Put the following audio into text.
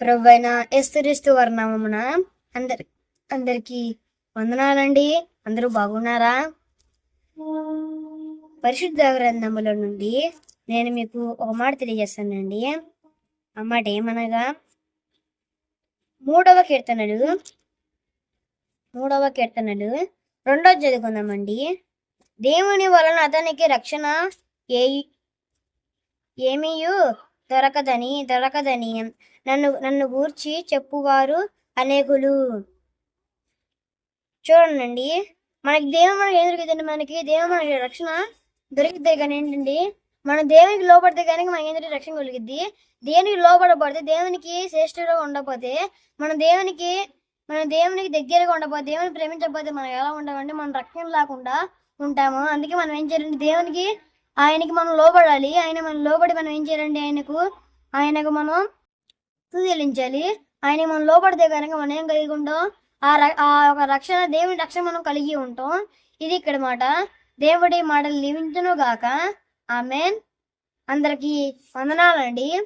ప్రవ్వైన ఎస్తురిస్తూ వర్ణమున అందరి అందరికి వందనాలండి. అందరూ బాగున్నారా? పరిశుద్ధ గ్రంథముల నుండి నేను మీకు ఒక మాట తెలియజేస్తానండి. ఆ మాట ఏమనగా మూడవ కీర్తనలు మూడవ కీర్తనలు రెండో చదువుకుందామండి. దేవుని వలన అతనికి రక్షణ ఏ ఏమీయు? దొరకదని దొరకదని నన్ను నన్ను గూర్చి చెప్పువారు అనేకులు. చూడండి మనకి దేవుడు మనకి ఏం దొరికిందండి మనకి? దేవుడు మనకి రక్షణ దొరికితే కానీ ఏంటండి? మనం దేవునికి లోపడితే కనుక మనకి ఏంటంటే రక్షణ కలిగిద్ది. దేవునికి లోపడబడితే దేవునికి శ్రేష్ఠుడుగా ఉండకపోతే మన దేవునికి మన దేవునికి దగ్గరగా ఉండకపోతే దేవుని ప్రేమించకపోతే మనం ఎలా ఉండమంటే మనం రక్షణ లేకుండా ఉంటాము. అందుకే మనం ఏం చేయాలంటే దేవునికి ఆయనకి మనం లోబడాలి. ఆయన మనం లోబడి మనం ఏం చేయాలండి ఆయనకు ఆయనకు మనం స్తుతి చెల్లించాలి ఆయన మనం లోపడితే కనుక మనం ఏం కలిగి ఉంటాం? ఆ ర- ఆ ఒక రక్షణ దేవుని రక్షణ మనం కలిగి ఉంటాం. ఇది ఇక్కడ మాట. దేవుడి మాటలు నివించును గాక ఆమెన్. అందరికి వందనాలండి.